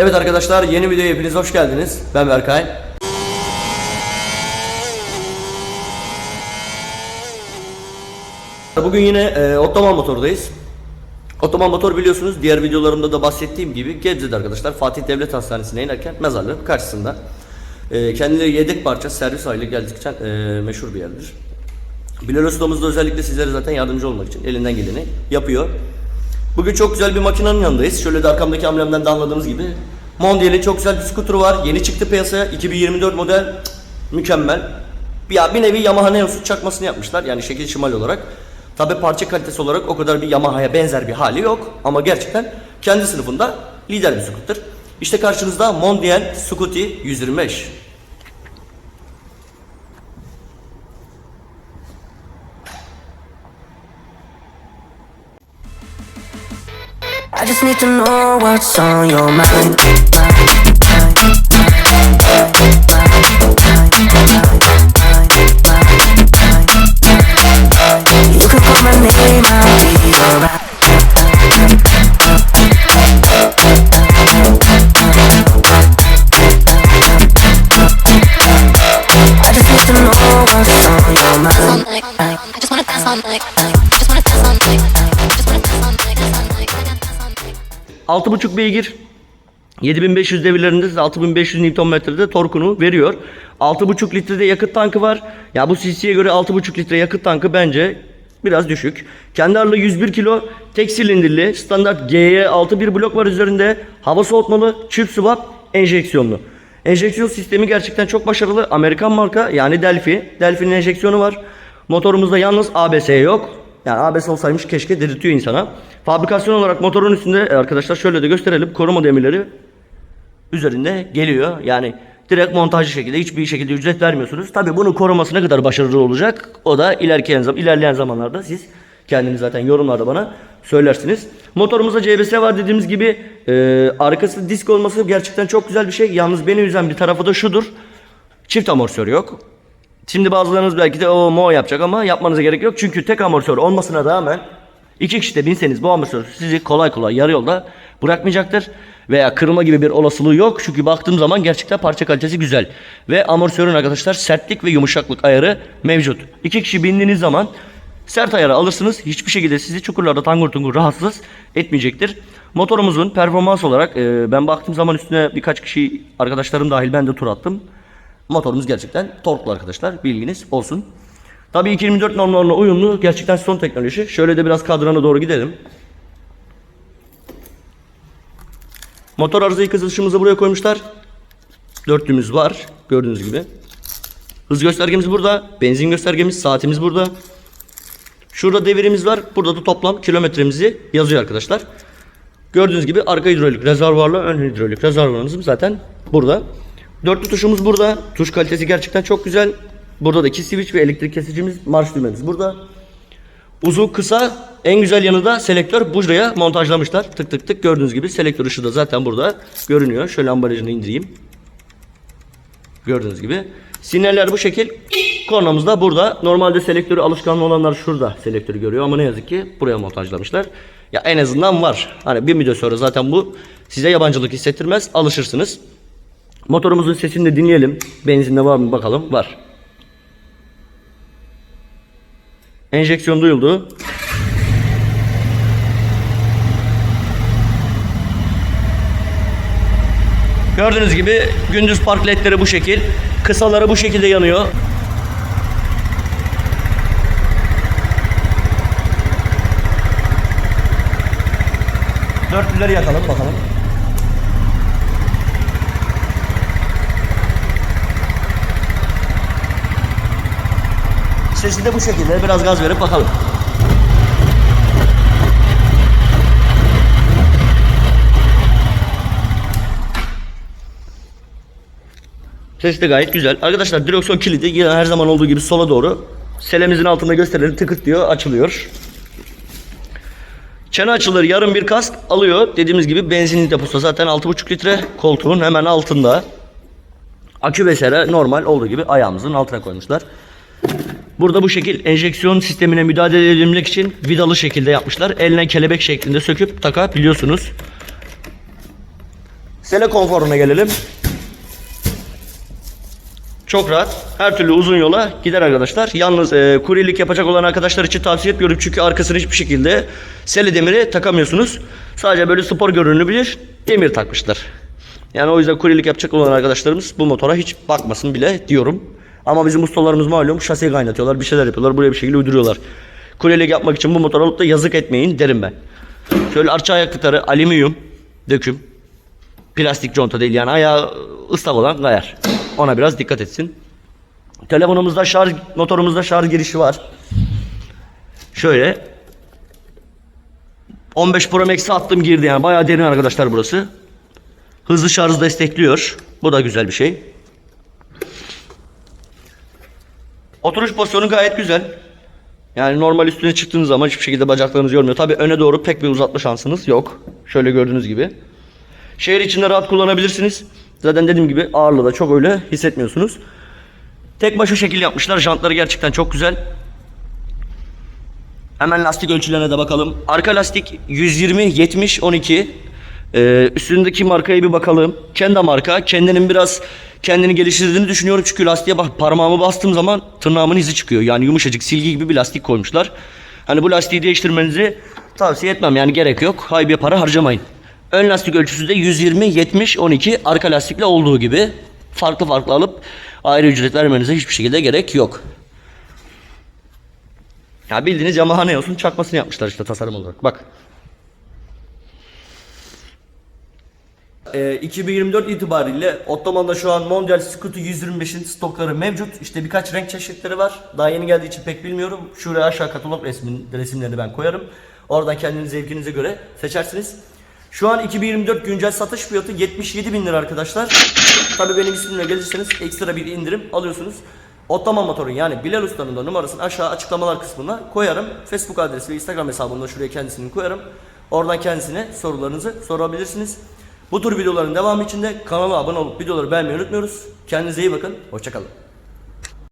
Evet arkadaşlar yeni videoya hepiniz hoş geldiniz. Ben Berkay. Bugün yine e, Ottoman Motor'dayız. Ottoman Motor biliyorsunuz diğer videolarımda da bahsettiğim gibi Gebze'de arkadaşlar Fatih Devlet Hastanesi'ne inerken mezarlığın karşısında. E, kendileri yedek parça servis haliyle geldikçe e, meşhur bir yerdir. Bilal Ustamız da özellikle sizlere zaten yardımcı olmak için elinden geleni yapıyor. Bugün çok güzel bir makinenin yanındayız. Şöyle de arkamdaki amblemden de anladığınız gibi Mondial'in çok güzel bir scooter var. Yeni çıktı piyasaya. 2024 model. Cık, Mükemmel. Ya bir nevi Yamaha Neos'un çakmasını yapmışlar. Yani şekil şimal olarak. Tabi parça kalitesi olarak o kadar bir Yamaha'ya benzer bir hali yok. Ama gerçekten kendi sınıfında lider bir scooter. İşte karşınızda Mondial Scooty 125. I just need to know what's on your mind. You can call my name, I'll be alright. I just need to know what's on your mind. I just wanna dance on like, I just wanna dance on like, 6.5 beygir 7500 devirlerinde size 6500 Nm'de torkunu veriyor. 6.5 litrede yakıt tankı var. Ya bu cc'ye göre 6.5 litre yakıt tankı bence biraz düşük. Kendi ağırlığı 101 kilo. Tek silindirli standart GE61 blok var üzerinde. Hava soğutmalı, çift swap, enjeksiyonlu. Enjeksiyon sistemi gerçekten çok başarılı. Amerikan marka yani Delphi. Delphi'nin enjeksiyonu var. Motorumuzda yalnız ABS yok. Yani ABS olsaymış keşke dedirtiyor insana. Fabrikasyon olarak motorun üstünde e, arkadaşlar şöyle de gösterelim. Koruma demirleri üzerinde geliyor. Yani direkt montajlı şekilde hiçbir şekilde ücret vermiyorsunuz. Tabii bunun koruması ne kadar başarılı olacak o da ilerleyen, ilerleyen zamanlarda siz kendiniz zaten yorumlarda bana söylersiniz. Motorumuzda CBS var dediğimiz gibi e, arkası disk olması gerçekten çok güzel bir şey. Yalnız beni üzen bir tarafı da şudur. Çift amortisör yok. Şimdi bazılarınız belki de o mo yapacak ama yapmanıza gerek yok. Çünkü tek amortisör olmasına rağmen iki kişi de binseniz bu amortisör sizi kolay kolay yarı yolda bırakmayacaktır. Veya kırılma gibi bir olasılığı yok. Çünkü baktığım zaman gerçekten parça kalitesi güzel. Ve amortisörün arkadaşlar sertlik ve yumuşaklık ayarı mevcut. İki kişi bindiğiniz zaman sert ayarı alırsınız. Hiçbir şekilde sizi çukurlarda tangur tungur rahatsız etmeyecektir. Motorumuzun performans olarak e, ben baktığım zaman üstüne birkaç kişi arkadaşlarım dahil ben de tur attım. Motorumuz gerçekten torklu arkadaşlar. Bilginiz olsun. Tabii 2024 normlarına uyumlu. Gerçekten son teknoloji. Şöyle de biraz kadrana doğru gidelim. Motor arıza yıkız ışığımızı buraya koymuşlar. Dörtlümüz var. Gördüğünüz gibi. Hız göstergemiz burada. Benzin göstergemiz, saatimiz burada. Şurada devirimiz var. Burada da toplam kilometremizi yazıyor arkadaşlar. Gördüğünüz gibi arka hidrolik rezervuarla ön hidrolik rezervuarımız zaten burada. Dörtlü tuşumuz burada. Tuş kalitesi gerçekten çok güzel. Burada da iki switch ve elektrik kesicimiz, marş düğmemiz burada. Uzun kısa en güzel yanı da selektör buraya montajlamışlar. Tık tık tık gördüğünüz gibi selektör ışığı da zaten burada görünüyor. Şöyle ambalajını indireyim. Gördüğünüz gibi. Sinyaller bu şekil. Kornamız da burada. Normalde selektörü alışkanlı olanlar şurada selektörü görüyor ama ne yazık ki buraya montajlamışlar. Ya en azından var. Hani bir müddet sonra zaten bu size yabancılık hissettirmez. Alışırsınız. Motorumuzun sesini de dinleyelim. Benzinde var mı bakalım. Var. Enjeksiyon duyuldu. Gördüğünüz gibi gündüz park ledleri bu şekil. Kısaları bu şekilde yanıyor. Dörtlüleri yakalım bakalım. Sesi de bu şekilde. Biraz gaz verip bakalım. Ses de gayet güzel. Arkadaşlar direksiyon kilidi yine her zaman olduğu gibi sola doğru. Selemizin altında gösterelim tıkıt diyor açılıyor. Çene açılır yarım bir kask alıyor. Dediğimiz gibi benzinli deposu zaten 6,5 litre koltuğun hemen altında. Akü vesaire normal olduğu gibi ayağımızın altına koymuşlar. Burada bu şekil enjeksiyon sistemine müdahale edebilmek için vidalı şekilde yapmışlar. Eline kelebek şeklinde söküp takabiliyorsunuz. Sele konforuna gelelim. Çok rahat. Her türlü uzun yola gider arkadaşlar. Yalnız e, kuryelik yapacak olan arkadaşlar için tavsiye etmiyorum. Çünkü arkasını hiçbir şekilde sele demiri takamıyorsunuz. Sadece böyle spor görünümlü bir demir takmışlar. Yani o yüzden kuryelik yapacak olan arkadaşlarımız bu motora hiç bakmasın bile diyorum. Ama bizim ustalarımız malum şasiye kaynatıyorlar, bir şeyler yapıyorlar, buraya bir şekilde uyduruyorlar. Kuryelik yapmak için bu motor alıp da yazık etmeyin derim ben. Şöyle arça ayaklıkları alüminyum döküm. Plastik conta değil yani ayağı ıslak olan kayar. Ona biraz dikkat etsin. Telefonumuzda şarj, motorumuzda şarj girişi var. Şöyle 15 Pro Max'e attım girdi yani bayağı derin arkadaşlar burası. Hızlı şarj destekliyor. Bu da güzel bir şey. Oturuş pozisyonu gayet güzel. Yani normal üstüne çıktığınız zaman hiçbir şekilde bacaklarınızı yormuyor. Tabi öne doğru pek bir uzatma şansınız yok. Şöyle gördüğünüz gibi. Şehir içinde rahat kullanabilirsiniz. Zaten dediğim gibi ağırlığı da çok öyle hissetmiyorsunuz. Tek başa şekil yapmışlar. Jantları gerçekten çok güzel. Hemen lastik ölçülerine de bakalım. Arka lastik 120 70 12. Ee, üstündeki markaya bir bakalım. Kenda marka. Kendinin biraz kendini geliştirdiğini düşünüyorum. Çünkü lastiğe bak parmağımı bastığım zaman tırnağımın izi çıkıyor. Yani yumuşacık silgi gibi bir lastik koymuşlar. Hani bu lastiği değiştirmenizi tavsiye etmem. Yani gerek yok. Haybiye para harcamayın. Ön lastik ölçüsü de 120 70 12. Arka lastikle olduğu gibi farklı farklı alıp ayrı ücret vermenize hiçbir şekilde gerek yok. Ya bildiğiniz Yamaha ne olsun çakmasını yapmışlar işte tasarım olarak. Bak. Ee, 2024 itibariyle Ottoman'da şu an Mondial Scuti 125'in stokları mevcut. İşte birkaç renk çeşitleri var. Daha yeni geldiği için pek bilmiyorum. Şuraya aşağı katalog resmin, resimlerini ben koyarım. Oradan kendiniz zevkinize göre seçersiniz. Şu an 2024 güncel satış fiyatı 77 bin lira arkadaşlar. Tabii benim ismimle gelirseniz ekstra bir indirim alıyorsunuz. Ottoman Motor'un yani Bilal Usta'nın da numarasını aşağı açıklamalar kısmına koyarım. Facebook adresi ve Instagram hesabını şuraya kendisini koyarım. Oradan kendisine sorularınızı sorabilirsiniz. Bu tür videoların devamı için de kanala abone olup videoları beğenmeyi unutmuyoruz. Kendinize iyi bakın. Hoşçakalın.